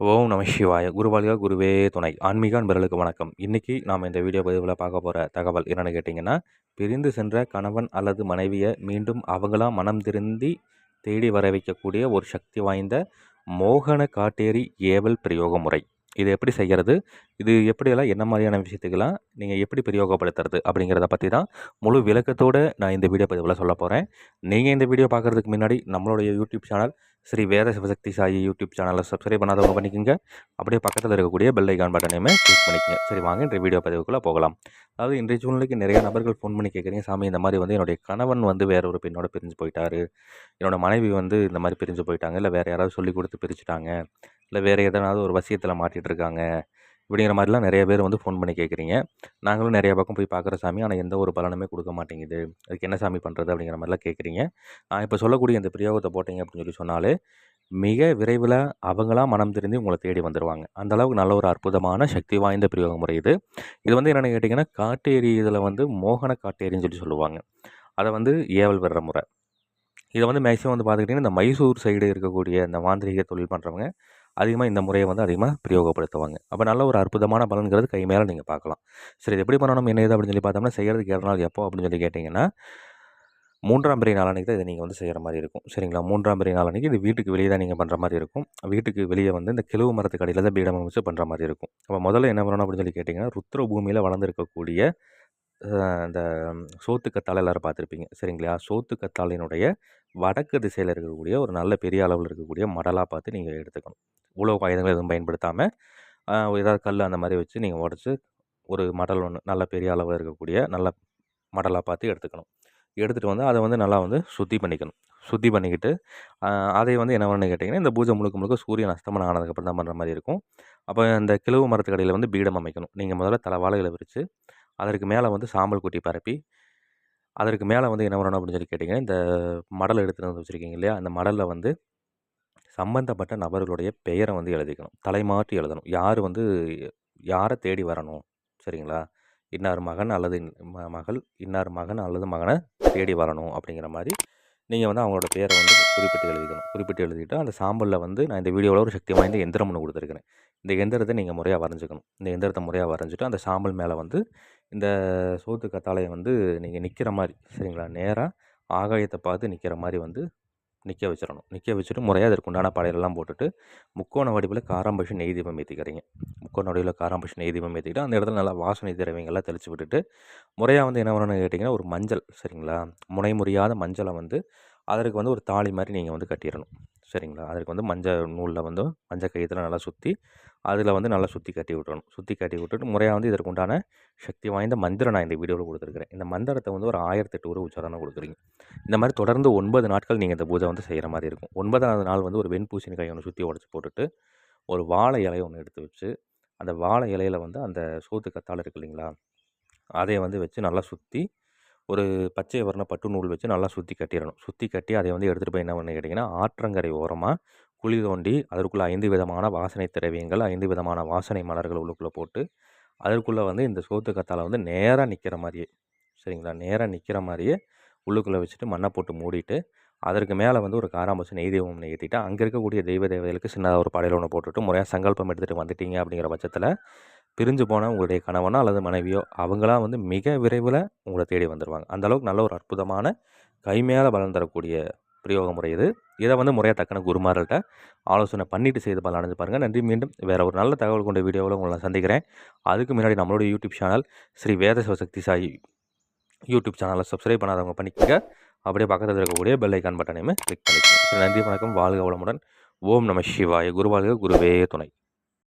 ஓம் நம சிவாய. குருவாலியா குருவே துணை. ஆன்மீக அன்பர்களுக்கு வணக்கம். இன்றைக்கி நாம் இந்த வீடியோ பதிவில் பார்க்க போகிற தகவல் என்னென்னு கேட்டிங்கன்னா பிரிந்து சென்ற கணவன் அல்லது மனைவியை மீண்டும் அவங்களாம் மனம் திருந்தி தேடி வர வைக்கக்கூடிய ஒரு சக்தி வாய்ந்த மோகன காட்டேரி ஏவல் பிரயோக முறை. இது எப்படி செய்கிறது இது எப்படியெல்லாம் என்ன மாதிரியான விஷயத்துக்கெல்லாம் நீங்கள் எப்படி பிரயோகப்படுத்துறது அப்படிங்கிறத பற்றி தான் முழு விளக்கத்தோடு நான் இந்த வீடியோ பதிவில் சொல்ல போகிறேன் நீங்கள் இந்த வீடியோ பார்க்குறதுக்கு முன்னாடி நம்மளுடைய YouTube channel Sri Veda Sivasakthi Sai YouTube சேனலை சப்ஸ்கிரைப் பண்ணாதவங்க பண்ணிக்கோங்க. அப்படியே பக்கத்தில் இருக்கக்கூடிய பெல் ஐக்கான் பட்டனையுமே கிளிக் பண்ணிக்கோங்க. சரி வாங்க இன்றைய வீடியோ பதிவுக்குள்ளே போகலாம். அதாவது இன்றைய சூழ்நிலைக்கு நிறைய நபர்கள் ஃபோன் பண்ணி கேட்குறீங்க சாமி இந்த மாதிரி வந்து என்னுடைய கணவன் வந்து வேற ஒரு பெண்ணோட பிரிஞ்சு போயிட்டாரு. என்னோட மனைவி வந்து இந்த மாதிரி பிரிஞ்சு போயிட்டாங்க. இல்லை வேறு யாராவது சொல்லி கொடுத்து பிரிச்சுட்டாங்க. இல்லை வேறு எதனாவது ஒரு வசியத்தில் மாட்டிகிட்டு இருக்காங்க. இப்படிங்கிற மாதிரிலாம் நிறைய பேர் வந்து ஃபோன் பண்ணி கேட்குறீங்க. நாங்களும் நிறைய பக்கம் போய் பார்க்குற சாமி. ஆனால் எந்த ஒரு பலனுமே கொடுக்க மாட்டேங்குது. அதுக்கு என்ன சாமி பண்ணுறது அப்படிங்கிற மாதிரிலாம் கேட்குறீங்க. நான் இப்போ சொல்லக்கூடிய இந்த பிரயோகத்தை போட்டிங்க அப்படின்னு சொல்லி சொன்னாலே மிக விரைவில் அவங்களாம் மனம் திருந்தி உங்களை தேடி வந்துடுவாங்க அந்த அளவுக்கு நல்ல ஒரு அற்புதமான சக்தி வாய்ந்த பிரயோக முறை இது. இது வந்து என்னென்னு கேட்டிங்கன்னா காட்டேரி இதில் வந்து மோகன காட்டேரின்னு சொல்லி சொல்லுவாங்க. அதை வந்து ஏவல் விடுற முறை. இதை வந்து மேக்ஸிமம் வந்து பார்த்துக்கிட்டிங்கன்னா இந்த மைசூர் சைடு இருக்கக்கூடிய இந்த மாந்திரிக தொழில் பண்ணுறவங்க அதிகமாக இந்த முறையை வந்து அதிகமாக பிரயோகப்படுத்துவாங்க. அப்போ நல்ல ஒரு அற்புதமான பலன்கிறது கை மேலே நீங்கள் பார்க்கலாம். சரி இது எப்படி பண்ணணும் என்ன இது அப்படின்னு சொல்லி பார்த்தோம்னா செய்கிறதுக்கு ஏழு நாள் எப்போ அப்படின்னு சொல்லி கேட்டிங்கன்னா மூன்றாம் பெரிய நாளன்னைக்கு தான் இதை நீங்கள் வந்து செய்கிற மாதிரி இருக்கும். சரிங்களா? மூன்றாம் பெரிய நாளன்னைக்கு இது வீட்டுக்கு வெளியே தான் நீங்கள் பண்ணுற மாதிரி இருக்கும். வீட்டுக்கு வெளியே வந்து இந்த கிழவு மரத்துக்கு அடியில் தான் பீடம் அமைச்சு பண்ணுற மாதிரி இருக்கும். அப்போ முதல்ல என்ன பண்ணணும் அப்படின்னு சொல்லி கேட்டிங்கன்னா ருத்ர பூமியில் வளர்ந்துருக்கக்கூடிய இந்த சோத்து எல்லோரும் பார்த்துருப்பீங்க. சரிங்களா? சோத்து வடக்கு திசையில் இருக்கக்கூடிய ஒரு நல்ல பெரிய அளவில் இருக்கக்கூடிய மடலாக பார்த்து நீங்கள் எடுத்துக்கணும். உழவு ஆயுதங்கள் எதுவும் பயன்படுத்தாமல் ஏதாவது கல் அந்த மாதிரி வச்சு நீங்கள் உடச்சி ஒரு மடல் ஒன்று நல்ல பெரிய அளவில் இருக்கக்கூடிய நல்ல மடலாக பார்த்து எடுத்துக்கணும். எடுத்துகிட்டு வந்து அதை வந்து நல்லா வந்து சுத்தி பண்ணிக்கணும். சுத்தி பண்ணிக்கிட்டு அதை வந்து என்ன பண்ணு கேட்டிங்கன்னா இந்த பூஜை முழுக்க முழுக்க சூரியன் அஸ்தமனம் ஆனதுக்கப்புறம் தான் பண்ணுற மாதிரி இருக்கும். அப்போ இந்த கிழவு மரத்துக்கடையில் வந்து பீடம் அமைக்கணும். நீங்கள் முதல்ல தலை வாழைகளை விரித்து அதற்கு மேலே வந்து சாம்பல் கொட்டி பரப்பி அதற்கு மேலே வந்து என்ன பண்ணணும் அப்படின்னு சொல்லி கேட்டிங்கன்னா இந்த மடல் எடுத்துகிட்டு வந்து வச்சுருக்கீங்க இல்லையா அந்த மடலில் வந்து சம்பந்தப்பட்ட நபர்களுடைய பெயரை வந்து எழுதிக்கணும். தலைமாற்றி எழுதணும். யார் வந்து யாரை தேடி வரணும்? சரிங்களா? இன்னார் மகன் அல்லது மகள் இன்னார் மகன் அல்லது மகனை தேடி வரணும் அப்படிங்கிற மாதிரி நீங்கள் வந்து அவங்களோட பேரை வந்து குறிப்பிட்டு எழுதிக்கணும். குறிப்பிட்டு எழுதிட்டு அந்த சாம்பலில் வந்து நான் இந்த வீடியோவில் ஒரு சக்தி வாய்ந்த எந்திரம் ஒன்று கொடுத்துருக்கிறேன். இந்த எந்திரத்தை நீங்கள் முறையாக வரைஞ்சிக்கணும். இந்த எந்திரத்தை முறையாக வரைஞ்சிட்டு அந்த சாம்பல் மேலே வந்து இந்த சோத்து கத்தாழையை வந்து நீங்கள் நிற்கிற மாதிரி சரிங்களா? நேராக ஆகாயத்தை பார்த்து நிற்கிற மாதிரி வந்து நிற்க வச்சிடணும் நிற்க வச்சுட்டு முறையாக அதற்கு உண்டான படையலெல்லாம் போட்டுட்டு முக்கோண வடிவில் காராம்பஷி நெய் தீபம் ஏற்றிக்கிறீங்க முக்கோண வடிவில் காராம்பஷி நெய் தீபம் ஏற்றிக்கிட்டு அந்த இடத்துல நல்லா வாசனை திரவியங்கள்லாம் தெளித்து விட்டுட்டு முறையாக வந்து என்ன பண்ணணும்னு கேட்டிங்கன்னா ஒரு மஞ்சள் சரிங்களா? முனை முறியாத மஞ்சளை வந்து அதற்கு வந்து ஒரு தாலி மாதிரி நீங்கள் வந்து கட்டிடணும். சரிங்களா? அதற்கு வந்து மஞ்சள் நூலில் வந்து மஞ்சள் கயிற்றுல நல்லா சுற்றி அதில் வந்து நல்லா சுற்றி கட்டி விட்டுறணும். சுற்றி கட்டி விட்டுட்டு முறையாக வந்து இதற்கு உண்டான சக்தி வாய்ந்த மந்திரம் நான் இந்த வீடியோவில் கொடுத்துருக்குறேன். இந்த மந்திரத்தை வந்து ஒரு ஆயிரத்தெட்டு ஒரு உச்சாரணம் கொடுக்குறீங்க. இந்த மாதிரி தொடர்ந்து ஒன்பது நாட்கள் நீங்கள் இந்த பூஜை வந்து செய்கிற மாதிரி இருக்கும். ஒன்பதாவது நாள் வந்து ஒரு வெண்பூசணிக்காய் ஒன்று சுற்றி உடச்சி போட்டுட்டு ஒரு வாழை இலையை ஒன்று எடுத்து வச்சு அந்த வாழை இலையில் வந்து அந்த சோத்து கத்தால் இருக்கு இல்லைங்களா? அதை வந்து வச்சு நல்லா சுற்றி ஒரு பச்சை வர்ண பட்டு நூல் வச்சு நல்லா சுற்றி கட்டிடணும். சுற்றி கட்டி அதை வந்து எடுத்துகிட்டு போய் என்ன பண்ணி கேட்டிங்கன்னா ஆற்றங்கரை ஓரமாக குழி தோண்டி அதற்குள்ளே ஐந்து விதமான வாசனை திரவியங்கள் ஐந்து விதமான வாசனை மலர்கள் உள்ளுக்குள்ளே போட்டு அதற்குள்ளே வந்து இந்த சோத்து கத்தால் வந்து நேராக நிற்கிற மாதிரியே சரிங்களா? நேராக நிற்கிற மாதிரியே உள்ளுக்குள்ளே வச்சுட்டு மண்ணை போட்டு மூடிட்டு அதற்கு மேலே வந்து ஒரு காராம்பசு நெய் தெய்வம் நிகழ்த்திட்டு அங்கே இருக்கக்கூடிய தெய்வ தேவதைகளுக்கு சின்னதாக ஒரு படையில் ஒன்று போட்டுட்டு முறையாக சங்கல்பம் எடுத்துகிட்டு வந்துட்டீங்க அப்படிங்கிற பட்சத்தில் பிரிஞ்சு போன உங்களுடைய கணவனோ அல்லது மனைவியோ அவங்களாம் வந்து மிக விரைவில் உங்களை தேடி வந்துடுவாங்க அந்தளவுக்கு நல்ல ஒரு அற்புதமான கைமையால் பலன் தரக்கூடிய பிரயோக முறை இது. இதை வந்து முறையாக தக்கன குருமார்கள்ட்ட ஆலோசனை பண்ணிவிட்டு செய்து பலன் அடைஞ்சு பாருங்கள் நன்றி மீண்டும் வேறு ஒரு நல்ல தகவல் கொண்ட வீடியோவில் உங்களை சந்திக்கிறேன். அதுக்கு முன்னாடி நம்மளோட YouTube channel Sri Veda Sivasakthi Sai YouTube சேனலை சப்ஸ்கிரைப் பண்ணாதவங்க பண்ணிக்கோங்க. அப்படியே பக்கத்தில் இருக்கக்கூடிய பெல் ஐக்கான் பட்டனையுமே கிளிக் பண்ணிக்கோங்க. நன்றி வணக்கம். வாழ்க வளமுடன். ஓம் நம சிவாய. குருவாழ்க குருவே துணை.